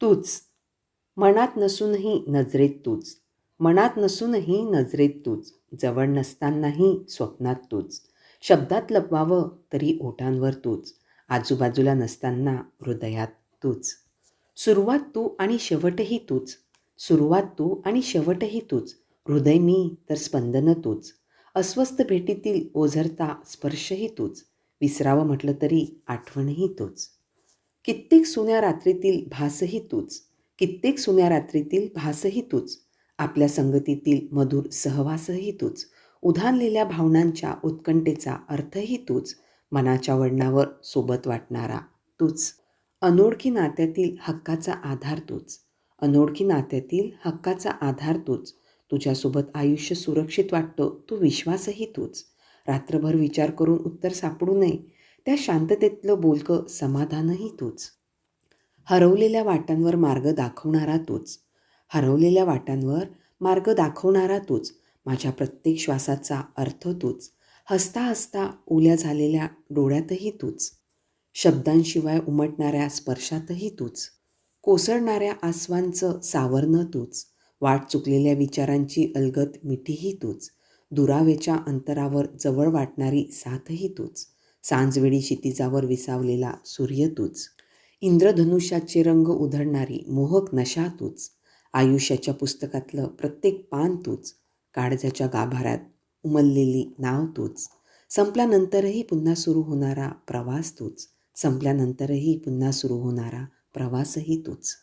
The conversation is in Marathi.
तूच. मनात नसूनही नजरेत तूच. मनात नसूनही नजरेत तूच. जवळ नसतानाही स्वप्नात तूच. शब्दात लपवावं तरी ओठांवर तूच. आजूबाजूला नसताना हृदयात तूच. सुरुवात तू आणि शेवटही तूच. सुरुवात तू आणि शेवटही तूच. हृदय मी तर स्पंदन तूच. अस्वस्थ भेटीतील ओझरता स्पर्शही तूच. विसरावं म्हटलं तरी आठवणही तूच. कित्येक सुन्या रात्रीतील भासही तूच कित्येक सुन्या रात्रीतील भासही तूच आपल्या संगतीतील मधुर सहवासही तूच उधानलेल्या भावनांच्या उत्कंठेचा अर्थही तूच मनाच्या वळणावर सोबत वाटणारा तूच. अनोळखी नात्यातील हक्काचा आधार तूच अनोळखी नात्यातील हक्काचा आधार तूच तुझ्यासोबत आयुष्य सुरक्षित वाटतं तो विश्वासही तूच. रात्रभर विचार करून उत्तर सापडू नये त्या शांततेतलं बोलकं समाधानही तूच. हरवलेल्या वाटांवर मार्ग दाखवणारा तूच. हरवलेल्या वाटांवर मार्ग दाखवणारा तूच. माझ्या प्रत्येक श्वासाचा अर्थ तूच. हसता हसता ओल्या झालेल्या डोळ्यातही तूच. शब्दांशिवाय उमटणाऱ्या स्पर्शातही तूच. कोसळणाऱ्या आसवांचं सावरणं तूच. वाट चुकलेल्या विचारांची अलगत मिठीही तूच. दुरावेच्या अंतरावर जवळ वाटणारी साथही तूच. सांजवेळी क्षितिजावर विसावलेला सूर्य तूच. इंद्रधनुष्याचे रंग उधळणारी मोहक नशा तूच. आयुष्याच्या पुस्तकातलं प्रत्येक पान तूच. काळजाच्या गाभाऱ्यात उमललेली नाव तूच. संपल्यानंतरही पुन्हा सुरू होणारा प्रवास तूच. संपल्यानंतरही पुन्हा सुरू होणारा प्रवासही तूच.